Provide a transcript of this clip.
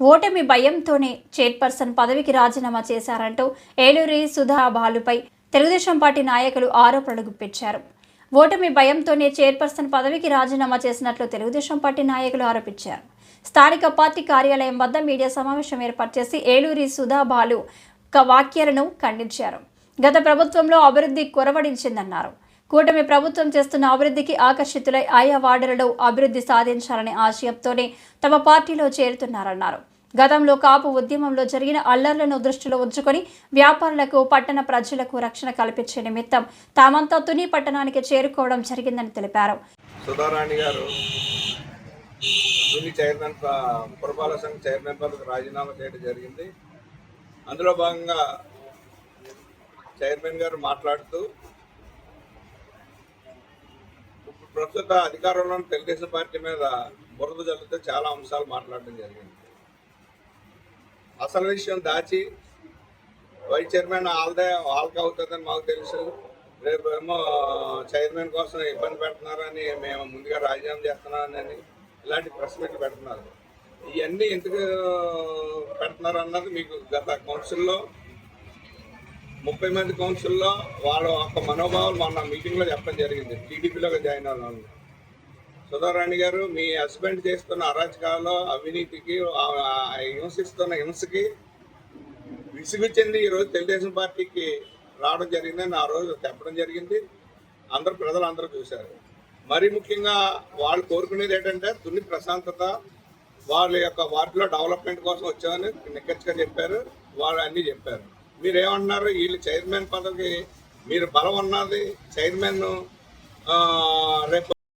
ఓటమి భయంతోనే చైర్పర్సన్ పదవికి రాజీనామా చేశారంటూ ఏలూరి సుధా బాలుపై తెలుగుదేశం పార్టీ నాయకులు ఆరోపణలు గుప్పించారు. ఓటమి భయంతోనే చైర్పర్సన్ పదవికి రాజీనామా చేసినట్లు తెలుగుదేశం పార్టీ నాయకులు ఆరోపించారు. స్థానిక పార్టీ కార్యాలయం వద్ద మీడియా సమావేశం ఏర్పాటు చేసి ఏలూరి సుధా బాలు ఒక వ్యాఖ్యలను ఖండించారు. గత ప్రభుత్వంలో అభివృద్ధి కొరవడించిందన్నారు. కూటమి ప్రభుత్వం చేస్తున్న అభివృద్ధికి ఆకర్షితులై ఆయా వార్డులలో అభివృద్ధి సాధించాలనే ఆశయంతోనే తమ పార్టీలో చేరుతున్నారన్నారు. గతంలో కాపు ఉద్యమంలో జరిగిన అల్లర్లను దృష్టిలో ఉంచుకొని వ్యాపారులకు పట్టణ ప్రజలకు రక్షణ కల్పించే నిమిత్తం తామంతా తుని పట్టణానికి చేరుకోవడం జరిగిందని తెలిపారు. సుధారాణి గారు చైర్మన్ పురపాలక సంఘ చైర్మన్ పదవికి రాజీనామా చేయడం జరిగింది. అందులో భాగంగా చైర్మన్ గారు మాట్లాడుతూ ప్రస్తుత అధికారంలో ఉన్న తెలుగుదేశం పార్టీ మీద బురద జల్లుతో చాలా అంశాలు మాట్లాడడం జరిగింది. అసలు విషయం దాచి వైస్ చైర్మన్ వాళ్ళదే వాళ్ళకి అవుతుందని మాకు తెలుసు. రేపు ఏమో చైర్మన్ కోసం ఇబ్బంది పెడుతున్నారని మేము ముందుగా రాజీనామా చేస్తున్నామని ఇలాంటి ప్రెస్ మీట్లు పెడుతున్నారు. ఇవన్నీ ఎందుకు పెడుతున్నారు అన్నది మీకు గత కౌన్సిల్లో ముప్పై మంది కౌన్సిల్లో వాళ్ళ యొక్క మనోభావాలు మొన్న మీటింగ్లో చెప్పడం జరిగింది. టీడీపీలో జాయిన్ అయిన సుధారాణి గారు మీ హస్బెండ్ చేస్తున్న అరాచకాల్లో అవినీతికి ఆ- హింసిస్తున్న హింసకి విసుగు చెంది ఈరోజు తెలుగుదేశం పార్టీకి రావడం జరిగిందని ఆ రోజు చెప్పడం జరిగింది. అందరు ప్రజలు అందరూ చూశారు. మరి ముఖ్యంగా వాళ్ళు కోరుకునేది ఏంటంటే తుని ప్రశాంతత వాళ్ళ యొక్క వార్డులో డెవలప్మెంట్ కోసం వచ్చామని నిక్కచ్చిగా చెప్పారు. వాళ్ళు అన్నీ చెప్పారు. మీరు ఏమన్నారు వీళ్ళు చైర్మన్ పదవికి మీరు బలం ఉన్నది చైర్మన్ రేపు